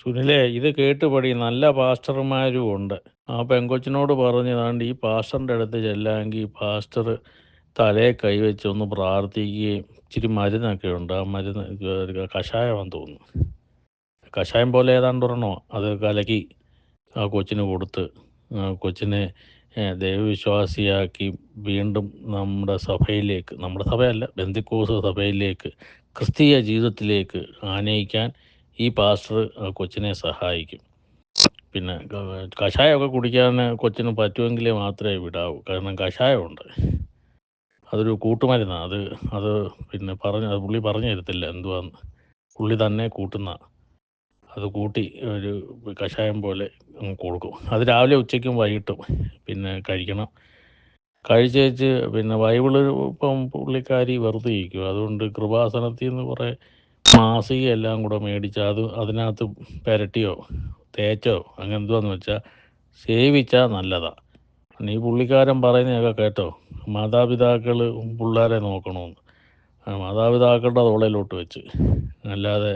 സുനിലേ ഇത് കേട്ട് കേട്ടുപടി നല്ല പാസ്റ്റർമാരും ഉണ്ട്. ആ പെങ്കൊച്ചിനോട് പറഞ്ഞതാണ്ട് ഈ പാസ്റ്ററിന്റെ അടുത്ത് ചെല്ലാമെങ്കിൽ പാസ്റ്റർ തലേ കൈവച്ച് ഒന്ന് പ്രാർത്ഥിക്കുകയും ഇച്ചിരി മരുന്നൊക്കെ ഉണ്ട്. ആ മരുന്ന് കഷായമാണെന്ന് തോന്നുന്നു. കഷായം പോലെ ഏതാണ്ട് ഒരെണ്ണോ അത് കലക്കി ആ കൊച്ചിന് കൊടുത്ത് കൊച്ചിനെ ദൈവവിശ്വാസിയാക്കി വീണ്ടും നമ്മുടെ സഭയിലേക്ക് നമ്മുടെ സഭയല്ല ബന്ധുക്കോസ് സഭയിലേക്ക് ക്രിസ്തീയ ജീവിതത്തിലേക്ക് ആനയിക്കാൻ ഈ പാസ്റ്റർ കൊച്ചിനെ സഹായിക്കും. പിന്നെ കഷായമൊക്കെ കുടിക്കാൻ കൊച്ചിന് പറ്റുമെങ്കിലേ മാത്രമേ വിടാവൂ. കാരണം കഷായമുണ്ട്. അതൊരു കൂട്ടുമരുന്നാണ് അത് അത് പിന്നെ പറഞ്ഞ് അത് പുള്ളി പറഞ്ഞു തരത്തില്ല എന്തുവാന്ന്. പുള്ളി തന്നെ കൂട്ടുന്ന. അത് കൂട്ടി ഒരു കഷായം പോലെ കൊടുക്കും. അത് രാവിലെ ഉച്ചയ്ക്കും വൈകിട്ടും പിന്നെ കഴിക്കണം. കഴിച്ചേച്ച് പിന്നെ ബൈബിൾ ഇപ്പം പുള്ളിക്കാരി വെറുതെ ഇരിക്കും അതുകൊണ്ട് കൃപാസനത്തിൽ നിന്ന് കുറേ മാസിക എല്ലാം കൂടെ മേടിച്ച് അത് അതിനകത്ത് പുരട്ടിയോ തേച്ചോ അങ്ങനെ എന്തുവാന്ന് വെച്ചാൽ സേവിച്ചാൽ നല്ലതാണ് നീ പുള്ളിക്കാരൻ പറയുന്നതൊക്കെ കേട്ടോ. മാതാപിതാക്കൾ പിള്ളേരെ നോക്കണമെന്ന് മാതാപിതാക്കളുടെ തോളയിലോട്ട് വെച്ച്. അല്ലാതെ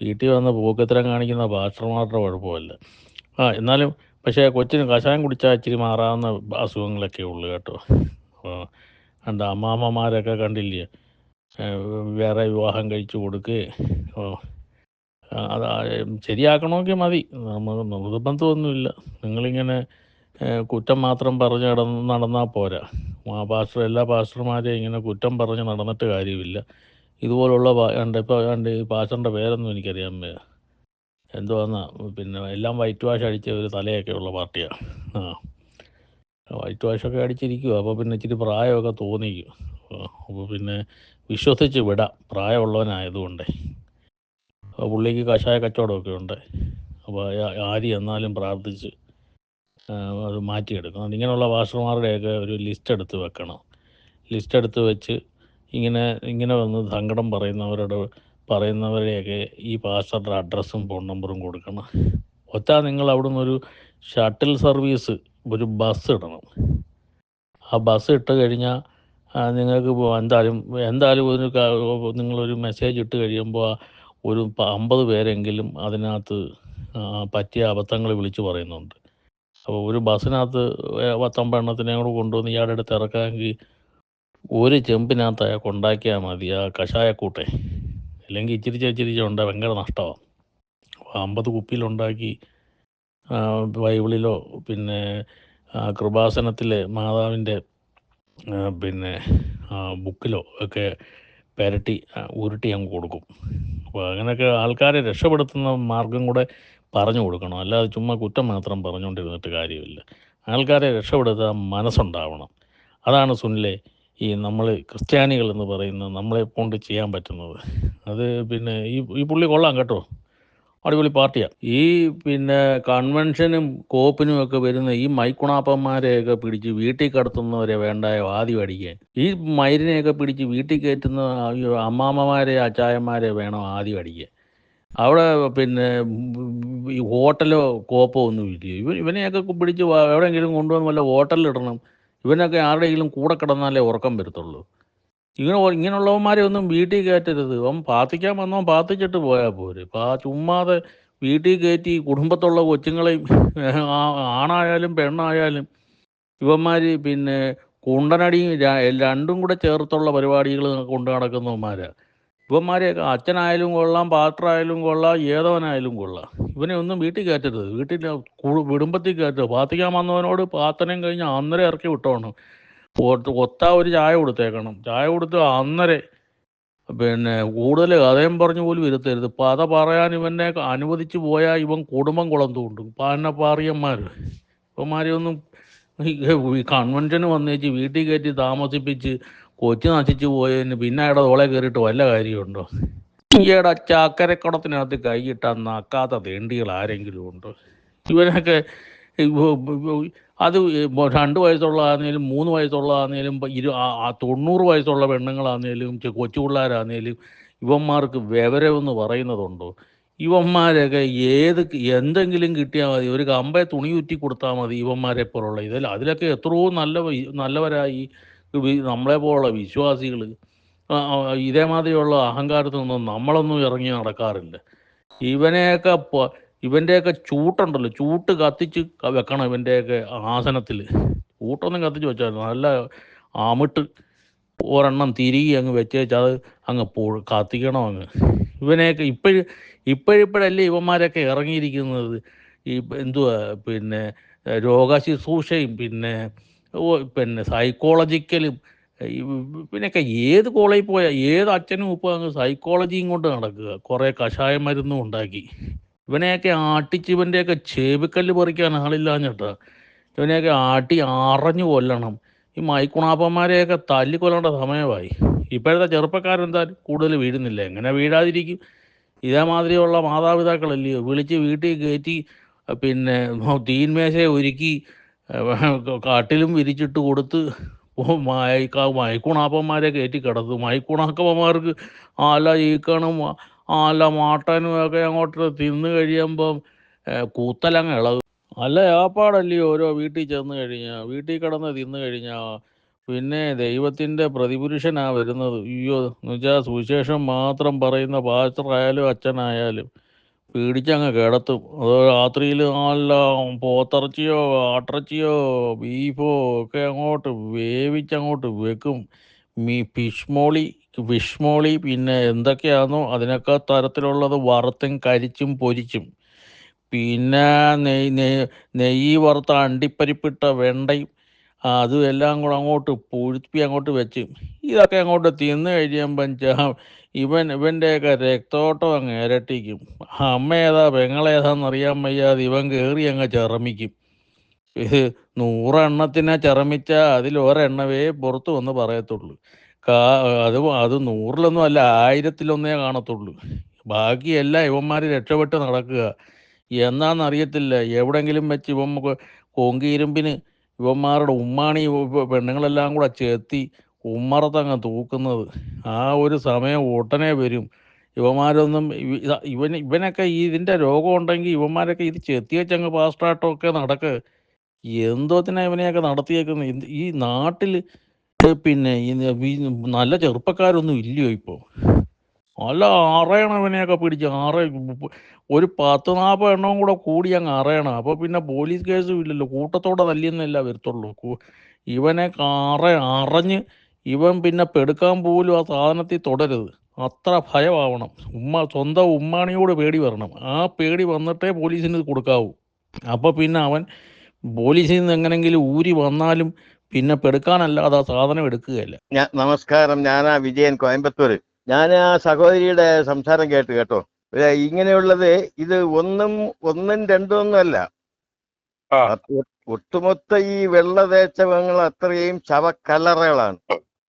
വീട്ടിൽ വന്ന് പൂക്കത്തരം കാണിക്കുന്ന ഭാഷമാരുടെ കുഴപ്പമല്ല. ആ എന്നാലും പക്ഷേ കൊച്ചിന് കഷായം കുടിച്ചാൽ ഇച്ചിരി മാറാവുന്ന അസുഖങ്ങളൊക്കെ ഉള്ളു കേട്ടോ. കണ്ട അമ്മാമ്മമാരൊക്കെ കണ്ടില്ലേ? വേറെ വിവാഹം കഴിച്ചു കൊടുക്കുകയും അത് ശരിയാക്കണമെങ്കിൽ മതി. നമുക്ക് നിർബന്ധമൊന്നുമില്ല. നിങ്ങളിങ്ങനെ കുറ്റം മാത്രം പറഞ്ഞ് നടന്ന് നടന്നാൽ പോരാ. പാസ്റ്റർ എല്ലാ പാസ്റ്റർമാരെയും ഇങ്ങനെ കുറ്റം പറഞ്ഞ് നടന്നിട്ട് കാര്യമില്ല. ഇതുപോലുള്ള കണ്ട ഇപ്പോൾ കണ്ട് പാസ്റ്ററിന്റെ പേരൊന്നും എനിക്കറിയാൻ വയ്യ. എന്തുവാന്നാ പിന്നെ എല്ലാം വൈറ്റ് വാഷ് അടിച്ച ഒരു തലയൊക്കെ ഉള്ള പാർട്ടിയാണ് ആ. വൈറ്റ് വാഷൊക്കെ അടിച്ചിരിക്കുക അപ്പോൾ പിന്നെ ഇച്ചിരി പ്രായമൊക്കെ തോന്നിക്കും. അപ്പോൾ പിന്നെ വിശ്വസിച്ച് വിടാം. പ്രായമുള്ളവനായതുകൊണ്ടേ. അപ്പോൾ പുള്ളിക്ക് കഷായ കച്ചവടമൊക്കെ ഉണ്ട്. അപ്പോൾ ആര് എന്നാലും പ്രാർത്ഥിച്ച് അത് മാറ്റിയെടുക്കണം. ഇങ്ങനെയുള്ള വാഷർമാരുടെയൊക്കെ ഒരു ലിസ്റ്റ് എടുത്ത് വെക്കണം. ലിസ്റ്റ് എടുത്ത് വെച്ച് ഇങ്ങനെ ഇങ്ങനെ വന്ന് സങ്കടം പറയുന്നവരോട് പറയുന്നവരെയൊക്കെ ഈ പാസ്റ്ററുടെ അഡ്രസ്സും ഫോൺ നമ്പറും കൊടുക്കണം. ഒറ്റ നിങ്ങൾ അവിടുന്ന് ഒരു ഷട്ടിൽ സർവീസ് ഒരു ബസ് ഇടണം. ആ ബസ് ഇട്ട് കഴിഞ്ഞാൽ നിങ്ങൾക്ക് എന്തായാലും എന്തായാലും ഒരു നിങ്ങളൊരു മെസ്സേജ് ഇട്ട് കഴിയുമ്പോൾ ഒരു അമ്പത് പേരെങ്കിലും അതിനകത്ത് പറ്റിയ അബദ്ധങ്ങൾ വിളിച്ചു പറയുന്നുണ്ട്. അപ്പോൾ ഒരു ബസ്സിനകത്ത് പത്തൊമ്പെണ്ണത്തിനെ കൂടെ കൊണ്ടുവന്ന് ഇയാളുടെ അടുത്ത് ഇറക്കാമെങ്കിൽ ഒരു ചെമ്പിനകത്ത് അയാൾക്ക് ഉണ്ടാക്കിയാൽ മതി ആ കഷായക്കൂട്ടെ. അല്ലെങ്കിൽ ഇച്ചിരി ഇച്ചിരി ഉണ്ട് ഭയങ്കര നഷ്ടമാണ് അമ്പത് കുപ്പിയിലുണ്ടാക്കി ബൈബിളിലോ പിന്നെ കൃപാസനത്തിൽ മാതാവിന്റെ പിന്നെ ബുക്കിലോ ഒക്കെ പുരട്ടി ഉരുട്ടി അങ്ങ് കൊടുക്കും. അപ്പോൾ അങ്ങനെയൊക്കെ ആൾക്കാരെ രക്ഷപ്പെടുത്തുന്ന മാർഗം കൂടെ പറഞ്ഞു കൊടുക്കണം. അല്ലാതെ ചുമ്മാ കുറ്റം മാത്രം പറഞ്ഞുകൊണ്ടിരുന്നിട്ട് കാര്യമില്ല. ആൾക്കാരെ രക്ഷപ്പെടുത്താൻ മനസ്സുണ്ടാവണം. അതാണ് സുനിലെ ഈ നമ്മൾ ക്രിസ്ത്യാനികൾ എന്ന് പറയുന്നത് നമ്മളെ കൊണ്ട് ചെയ്യാൻ പറ്റുന്നത്. അത് പിന്നെ ഈ ഈ പുള്ളി കൊള്ളാം കേട്ടോ. അടിപൊളി പാർട്ടിയാണ് ഈ പിന്നെ കൺവെൻഷനും കോപ്പിനും ഒക്കെ വരുന്ന ഈ മൈക്കുണാപ്പന്മാരെയൊക്കെ പിടിച്ച് വീട്ടിൽ കടത്തുന്നവരെ വേണ്ടായ? വാതി അടിക്കാൻ ഈ മൈരിനെയൊക്കെ പിടിച്ച് വീട്ടിൽ കയറ്റുന്ന അമ്മാമ്മമാരെ അച്ചായന്മാരെ വേണം? ആദ്യം അടിക്കാൻ അവിടെ പിന്നെ ഈ ഹോട്ടലോ കോപ്പോ ഒന്നും ഇല്ല ഇവൻ ഇവനെയൊക്കെ പിടിച്ച് എവിടെയെങ്കിലും കൊണ്ടുവന്ന് വല്ല ഹോട്ടലിലിടണം ഇവനൊക്കെ ആരുടെയെങ്കിലും കൂടെ കിടന്നാലേ ഉറക്കം വരത്തുള്ളൂ. ഇങ്ങനെ ഇങ്ങനെയുള്ളവന്മാരെ ഒന്നും വീട്ടിൽ കയറ്റരുത്. അവൻ പാത്തിക്കാൻ വന്നവൻ പാത്തിച്ചിട്ട് പോയാൽ പോരെ. പാ ചുമ്മാതെ വീട്ടിൽ കയറ്റി കുടുംബത്തുള്ള കൊച്ചുങ്ങളെയും ആണായാലും പെണ്ണായാലും ഇവന്മാർ പിന്നെ കുണ്ടനടിയും രണ്ടും കൂടെ ചേർത്തുള്ള പരിപാടികൾ കൊണ്ടു നടക്കുന്നവന്മാരാണ് ഇവന്മാരെയൊക്കെ അച്ഛനായാലും കൊള്ളാം പാത്രായാലും കൊള്ളാം ഏതവനായാലും കൊള്ളാം. ഇവനെ ഒന്നും വീട്ടിൽ കയറ്റരുത്. വീട്ടിൽ കുടുംബത്തിൽ കയറ്റരുത്. പാത്തിക്കാൻ വന്നവനോട് പാത്തനം കഴിഞ്ഞ് അന്നേരം ഇറക്കി വിട്ടോണം. ഒത്ത ഒരു ചായ കൊടുത്തേക്കണം. ചായ കൊടുത്ത് അന്നേരെ പിന്നെ കൂടുതൽ കഥയും പറഞ്ഞു പോലും ഇരുത്തരുത്. പത പറയാൻ ഇവനെ അനുവദിച്ചു പോയാൽ ഇവൻ കുടുംബം കുളം തൂണ്ടും പാന പാറിയന്മാർ. ഇവന്മാരെ ഒന്നും ഈ കൺവെൻഷന് വന്നേച്ച് വീട്ടിൽ കയറ്റി താമസിപ്പിച്ച് കൊച്ചു നശിച്ചു പോയതിന് പിന്നെ അയാളുടെ തോളെ കയറിയിട്ട് വല്ല കാര്യമുണ്ടോ? ഈയിടെ ചാക്കരക്കുടത്തിനകത്ത് കൈയിട്ടാൽ നക്കാത്ത തേണ്ടികൾ ആരെങ്കിലും ഉണ്ടോ? ഇവനൊക്കെ ഇവ- ഇവ- അത് രണ്ട് വയസ്സുള്ളതാണെങ്കിലും മൂന്ന് വയസ്സുള്ളതാണെങ്കിലും ഇരു തൊണ്ണൂറ് വയസ്സുള്ള പെണ്ണുങ്ങളാന്നേലും ചെ- കൊച്ചു പിള്ളേരാന്നേലും ഇവന്മാർക്ക് വിവരമെന്ന് പറയുന്നതുണ്ടോ? ഇവന്മാരൊക്കെ ഏത് എന്തെങ്കിലും കിട്ടിയാൽ മതി. ഒരു കമ്പയെ തുണി ഊറ്റി കൊടുത്താൽ മതി ഇവന്മാരെ പോലുള്ള. ഇതിൽ അതിലൊക്കെ എത്രയോ നല്ല നല്ലവരായി നമ്മളെ പോലുള്ള വിശ്വാസികൾ ഇതേമാതിരിയുള്ള അഹങ്കാരത്തിൽ നിന്നും നമ്മളൊന്നും ഇറങ്ങി നടക്കാറില്ല. ഇവനെയൊക്കെ ഇവന്റെയൊക്കെ ചൂട്ടുണ്ടല്ലോ. ചൂട്ട് കത്തിച്ച് വെക്കണം ഇവന്റെയൊക്കെ ആസനത്തിൽ ചൂട്ടൊന്നും കത്തിച്ച് വെച്ചാൽ നല്ല ആമിട്ട് ഒരെണ്ണം തിരികെ അങ്ങ് വെച്ചേച്ച് അത് അങ്ങ് പോ കത്തിക്കണം അങ്ങ്. ഇവനെയൊക്കെ ഇപ്പോഴും ഇപ്പോഴിപ്പോഴല്ലേ ഇവന്മാരൊക്കെ ഇറങ്ങിയിരിക്കുന്നത്? ഈ എന്തുവാ പിന്നെ രോഗശുശ്രൂഷയും പിന്നെ പിന്നെ സൈക്കോളജിക്കലും പിന്നെയൊക്കെ ഏത് കോളേജിൽ പോയാൽ ഏത് അച്ഛനും ഇപ്പോൾ അങ്ങ് സൈക്കോളജിയും കൊണ്ട് നടക്കുക. കുറേ കഷായ മരുന്നും ഉണ്ടാക്കി. ഇവനെയൊക്കെ ആട്ടിച്ച് ഇവന്റെയൊക്കെ ചേവിക്കല്ല് പറിക്കാൻ ആളില്ലാഞ്ഞിട്ട് ഇവനെയൊക്കെ ആട്ടി അറഞ്ഞു കൊല്ലണം. ഈ മൈക്കുണാപ്പന്മാരെയൊക്കെ തല്ലിക്കൊല്ലേണ്ട സമയമായി. ഇപ്പോഴത്തെ ചെറുപ്പക്കാരെന്തായാലും കൂടുതൽ വീഴുന്നില്ല. എങ്ങനെ വീഴാതിരിക്കും? ഇതേമാതിരിയുള്ള മാതാപിതാക്കളല്ലയോ വിളിച്ച് വീട്ടിൽ കയറ്റി പിന്നെ തീന്മേശ ഒരുക്കി കാട്ടിലും വിരിച്ചിട്ട് കൊടുത്ത് മയക്ക കയറ്റി കിടത്തും മയക്കുണാക്കന്മാർക്ക് ആല ഈക്കണും ആല മാട്ടനും ഒക്കെ അങ്ങോട്ട് തിന്ന് കഴിയുമ്പം കൂത്തലങ്ങ് ഇളകും. അല്ല ഏപ്പാടല്ലയോ ഓരോ വീട്ടിൽ ചെന്ന് കഴിഞ്ഞാൽ വീട്ടിൽ കിടന്ന് തിന്ന് കഴിഞ്ഞാൽ പിന്നെ ദൈവത്തിന്റെ പ്രതിപുരുഷനാ വരുന്നത്. അയ്യോ എന്ന് വെച്ചാൽ സുവിശേഷം മാത്രം പറയുന്ന പാസ്റ്ററായാലും അച്ഛനായാലും പേടിച്ചങ്ങ് കിടത്തും. അത് രാത്രിയിൽ നല്ല പോത്തിറച്ചിയോ ആട്ടിറച്ചിയോ ബീഫോ ഒക്കെ അങ്ങോട്ട് വേവിച്ചങ്ങോട്ട് വെക്കും. മീ ഫിഷ് മോളി. ഫിഷ് മോളി പിന്നെ എന്തൊക്കെയാണോ അതിനൊക്കെ തരത്തിലുള്ളത് വറുത്തും കരിച്ചും പൊരിച്ചും. പിന്നെ നെയ് നെയ് നെയ്യ് വറുത്ത അണ്ടിപ്പരിപ്പിട്ട വെണ്ടയും അതും എല്ലാം കൂടെ അങ്ങോട്ട് പൊഴുപ്പി അങ്ങോട്ട് വെച്ച് ഇതൊക്കെ അങ്ങോട്ട് തിന്ന് കഴിയുമ്പം ഇവൻ ഇവന്റെയൊക്കെ രക്തോട്ടം അങ്ങ് ഇരട്ടിക്കും. അമ്മ ഏതാ പെങ്ങളേതാന്ന് അറിയാൻ വയ്യാതെ ഇവൻ കയറി അങ്ങ് ചിറമിക്കും. ഇത് നൂറെണ്ണത്തിനെ ചിറമിച്ചാൽ അതിൽ ഒരെണ്ണവേ പുറത്തു വന്ന് പറയത്തുള്ളൂ. കാ അത് അത് നൂറിലൊന്നും അല്ല ആയിരത്തിലൊന്നേ കാണത്തുള്ളൂ. ബാക്കിയെല്ലാം ഇവന്മാർ രക്ഷപ്പെട്ട് നടക്കുക. എന്നാന്നറിയത്തില്ല എവിടെങ്കിലും വെച്ച് ഇവ കൊങ്കിരുമ്പിന് ഇവന്മാരുടെ ഉമ്മാണി പെണ്ണുങ്ങളെല്ലാം കൂടെ ചെത്തി ഉമ്മറത്തങ്ങ് തൂക്കുന്നത്. ആ ഒരു സമയം ഉടനെ വരും. ഇവന്മാരൊന്നും ഇവ- ഇവനൊക്കെ ഇതിന്റെ രോഗം ഉണ്ടെങ്കിൽ ഇവന്മാരൊക്കെ ഇത് ചെത്തി വെച്ചങ്ങ് പാസ്റ്റായിട്ടൊക്കെ നടക്ക്. എന്തോത്തിനാ ഇവനെയൊക്കെ നടത്തിയേക്കുന്നത് ഈ നാട്ടിൽ പിന്നെ നല്ല ചെറുപ്പക്കാരൊന്നും ഇല്ലയോ ഇപ്പോൾ അല്ല അറയണവനെയൊക്കെ പിടിച്ച് അറ ഒരു പത്ത് നാൽപ്പത് എണ്ണവും കൂടെ കൂടി അങ്ങ് അറയണം. അപ്പോൾ പിന്നെ പോലീസ് കേസും ഇല്ലല്ലോ. കൂട്ടത്തോടെ തല്ലിയെന്നല്ല വരത്തുള്ളൂ. ഇവനെ അറ അറഞ്ഞ് ഇവൻ പിന്നെ പെടുക്കാൻ പോലും ആ സാധനത്തിൽ തുടരുത്. അത്ര ഭയമാവണം. ഉമ്മ സ്വന്തം ഉമ്മാണിയോട് പേടി വരണം. ആ പേടി വന്നിട്ടേ പോലീസിന് കൊടുക്കാവൂ. അപ്പോൾ പിന്നെ അവൻ പോലീസിൽ നിന്ന് എങ്ങനെങ്കിലും ഊരി വന്നാലും പിന്നെ പെടുക്കാനല്ലാതെ ആ സാധനം എടുക്കുകയല്ല. നമസ്കാരം. ഞാനാ വിജയൻ കോയമ്പത്തൂർ ഞാൻ ആ സഹോദരിയുടെ സംസാരം കേട്ട് കേട്ടോ. ഇങ്ങനെയുള്ളത് ഇത് ഒന്നും ഒന്നും രണ്ടും ഒന്നും അല്ല ആ. ഒ- ഒട്ടുമൊത്ത ഈ വെള്ളതേച്ചവങ്ങൾ അത്രയും ശവക്കല്ലറകളാണ്.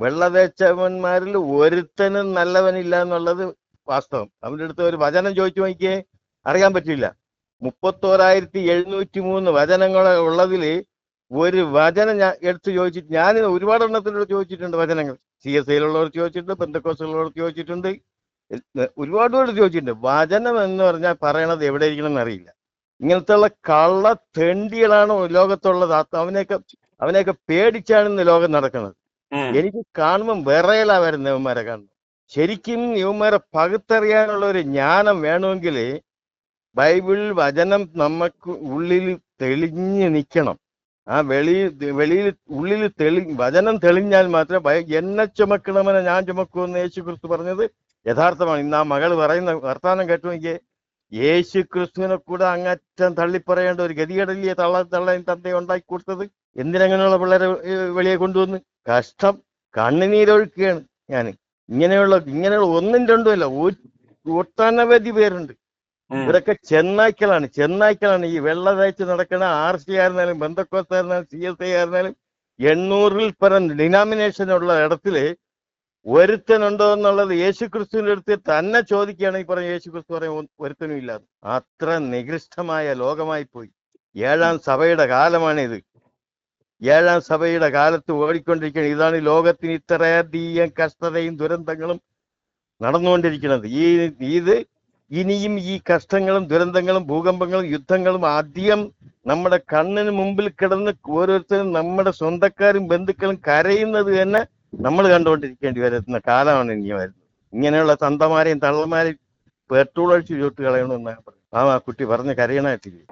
വെള്ളതേച്ചവന്മാരിൽ ഒരുത്തനും നല്ലവനില്ല എന്നുള്ളത് വാസ്തവം. അവന്റെ അടുത്ത് ഒരു വചനം ചോദിച്ചു നോക്കിയേ അറിയാൻ പറ്റില്ല. മുപ്പത്തോരായിരത്തി എഴുന്നൂറ്റി മൂന്ന് വചനങ്ങൾ ഉള്ളതിൽ ഒരു വചനം ഞാൻ എടുത്ത് ചോദിച്ചിട്ട് ഞാൻ ഒരുപാട് എണ്ണത്തിനോട് ചോദിച്ചിട്ടുണ്ട് വചനങ്ങൾ. സി എസ് ഐയിലുള്ളവർ ചോദിച്ചിട്ടുണ്ട് ബന്ധക്കോസുള്ളവർ ചോദിച്ചിട്ടുണ്ട് ഒരുപാട് പേര് ചോദിച്ചിട്ടുണ്ട്. വചനം എന്ന് പറഞ്ഞാൽ പറയണത് എവിടെ ഇരിക്കണം എന്നറിയില്ല ഇങ്ങനത്തെ ഉള്ള കള്ള തെണ്ടികളാണ് ലോകത്തുള്ളത്. അവനെയൊക്കെ അവനെയൊക്കെ പേടിച്ചാണ് ഇന്ന് ലോകം നടക്കുന്നത്. എനിക്ക് കാണുമ്പം വിറയലാ വരുന്ന ഇവന്മാരെ കാണുന്നത് ശരിക്കും ഇവന്മാരെ പകുത്തറിയാനുള്ള ഒരു ജ്ഞാനം വേണമെങ്കിൽ ബൈബിൾ വചനം നമുക്ക് ഉള്ളിൽ തെളിഞ്ഞു നിൽക്കണം ആ വെളിയിൽ വെളിയിൽ ഉള്ളിൽ തെളി വചനം തെളിഞ്ഞാൽ മാത്രമേ എന്നെ ചുമക്കണവനെ ഞാൻ ചുമക്കുമെന്ന് യേശു ക്രിസ്തു പറഞ്ഞത് യഥാർത്ഥമാണ്. ഇന്ന് ആ മകൾ പറയുന്ന വർത്താനം കേട്ടു നോക്കിയേ. യേശു ക്രിസ്തുവിനെ കൂടെ അങ്ങറ്റം തള്ളിപ്പറയേണ്ട ഒരു ഗതികടലിയെ തള്ള തള്ളയും തന്റെ ഉണ്ടാക്കി കൊടുത്തത്? എന്തിനങ്ങനെയുള്ള പിള്ളേരെ വെളിയെ കൊണ്ടുവന്ന്? കഷ്ടം. കണ്ണുനീരൊഴുക്കുകയാണ് ഞാൻ ഇങ്ങനെയുള്ള ഇങ്ങനെയുള്ള ഒന്നും രണ്ടുമല്ല. ഒട്ടനവധി പേരുണ്ട്. ഇവരൊക്കെ ചെന്നായ്ക്കളാണ്. ചെന്നായ്ക്കളാണ്. ഈ വെള്ള തയ്ച്ച് നടക്കുന്ന ആർ സി ആയിരുന്നാലും ബന്ധക്കോസായിരുന്നാലും സി എസ് ഐ ആയിരുന്നാലും എണ്ണൂറിൽ പരം ഡിനാമിനേഷൻ ഉള്ള ഇടത്തിൽ ഒരുത്തനുണ്ടോ എന്നുള്ളത് യേശു ക്രിസ്തുവിന്റെ അടുത്ത് തന്നെ ചോദിക്കുകയാണെങ്കിൽ പറഞ്ഞ യേശു ക്രിസ്തു പറയും "ഒ- ഒരുത്തനും ഇല്ലാതെ. അത്ര നികൃഷ്ടമായ ലോകമായി പോയി ഏഴാം സഭയുടെ കാലമാണിത്. ഏഴാം സഭയുടെ കാലത്ത് ഓടിക്കൊണ്ടിരിക്കുകയാണ്. ഇതാണ് ലോകത്തിന് ഇത്രയധികം കഷ്ടതയും ദുരന്തങ്ങളും നടന്നുകൊണ്ടിരിക്കുന്നത്. ഈ ഇത് ഇനിയും ഈ കഷ്ടങ്ങളും ദുരന്തങ്ങളും ഭൂകമ്പങ്ങളും യുദ്ധങ്ങളും ആദ്യം നമ്മുടെ കണ്ണിന് മുമ്പിൽ കിടന്ന് ഓരോരുത്തരും നമ്മുടെ സ്വന്തക്കാരും ബന്ധുക്കളും കരയുന്നത് തന്നെ നമ്മൾ കണ്ടുകൊണ്ടിരിക്കേണ്ടി വരുന്ന കാലമാണ് ഇനി വരുന്നത്. ഇങ്ങനെയുള്ള തന്തമാരെയും തള്ളമാരെയും പെട്രോൾ അടിച്ച് ചുട്ട് കളയണമെന്നാണ് ആ കുട്ടി പറഞ്ഞ് കരയണായിട്ടില്ലേ